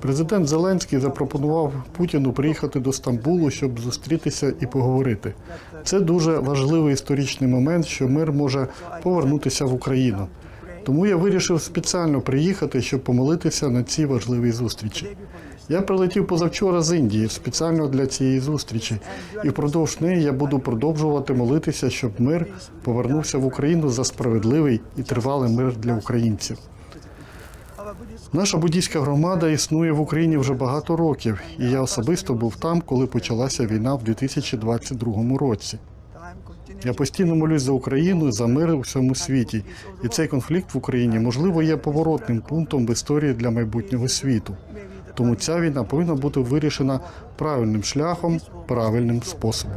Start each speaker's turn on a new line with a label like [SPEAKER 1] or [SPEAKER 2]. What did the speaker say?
[SPEAKER 1] Президент Зеленський запропонував Путіну приїхати до Стамбулу, щоб зустрітися і поговорити. Це дуже важливий історичний момент, що мир може повернутися в Україну. Тому я вирішив спеціально приїхати, щоб помолитися на цій важливій зустрічі. Я прилетів позавчора з Індії спеціально для цієї зустрічі, і впродовж неї я буду продовжувати молитися, щоб мир повернувся в Україну за справедливий і тривалий мир для українців. Наша буддійська громада існує в Україні вже багато років, і я особисто був там, коли почалася війна в 2022 році. Я постійно молюсь за Україну, за мир у всьому світі, і цей конфлікт в Україні можливо є поворотним пунктом в історії для майбутнього світу. Тому ця війна повинна бути вирішена правильним шляхом, правильним способом.